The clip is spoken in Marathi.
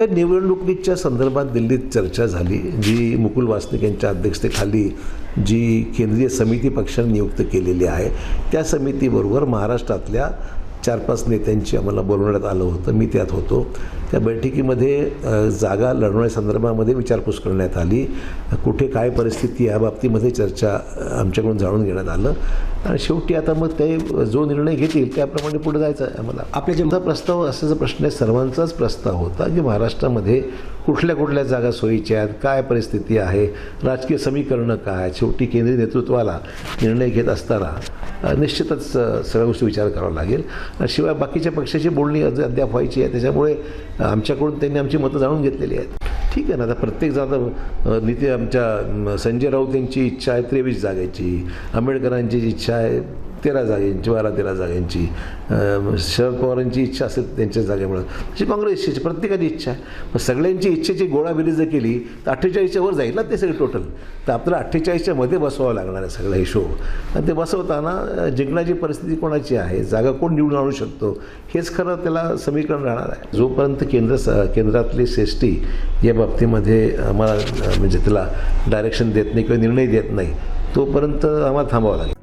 निवडणुकीच्या संदर्भात दिल्लीत चर्चा झाली जी मुकुल वासनिक यांच्या अध्यक्षतेखाली जी केंद्रीय समिती पक्षाने नियुक्त केलेली आहे त्या समितीबरोबर महाराष्ट्रातल्या चार पाच नेत्यांची आम्हाला बोलवण्यात आलं होतं. मी त्यात होतो. त्या बैठकीमध्ये जागा लढवण्यासंदर्भामध्ये विचारपूस करण्यात आली. कुठे काय परिस्थिती या बाबतीमध्ये चर्चा आमच्याकडून जाणून घेण्यात आलं. आणि शेवटी आता मग ते जो निर्णय घेतील त्याप्रमाणे पुढे जायचं आहे आम्हाला. आपल्या जे प्रस्ताव असा प्रश्न आहे सर्वांचाच प्रस्ताव होता की महाराष्ट्रामध्ये कुठल्या कुठल्या जागा सोयीच्या आहेत? काय परिस्थिती आहे? राजकीय समीकरणं काय? शेवटी केंद्रीय नेतृत्वाला निर्णय घेत असताना निश्चितच सगळ्या गोष्टी विचार करावा लागेल. शिवाय बाकीच्या पक्षाची बोलणी अज- अद्याप व्हायची आहे. त्याच्यामुळे आमच्याकडून त्यांनी आमची मतं जाणून घेतलेली आहेत. ठीक आहे ना? आता प्रत्येक जागा नीती आमच्या संजय राऊत यांची इच्छा आहे त्रेवीस जागेची. आंबेडकरांची इच्छा आहे तेरा जागेंची बारा तेरा जागेंची शरद पवारांची इच्छा असेल त्यांच्या जागेमुळे. म्हणजे तशी काँग्रेसची प्रत्येकाची इच्छा. आहे मग सगळ्यांची इच्छेची गोळाबेरी जर केली तर अठ्ठेचाळीसच्या वर जाईल ना ते सगळे टोटल तर आपल्याला अठ्ठेचाळीसच्या मध्ये बसवावं लागणार आहे सगळा हिशोब आणि ते बसवताना जिंकण्याची परिस्थिती कोणाची आहे? जागा कोण निवडून आणू शकतो? हेच खरं त्याला समीकरण राहणार आहे. जोपर्यंत केंद्र स केंद्रातली सेष्टी या बाबतीमध्ये आम्हाला म्हणजे त्याला डायरेक्शन देत नाही किंवा निर्णय देत नाही तोपर्यंत आम्हाला थांबावं लागेल.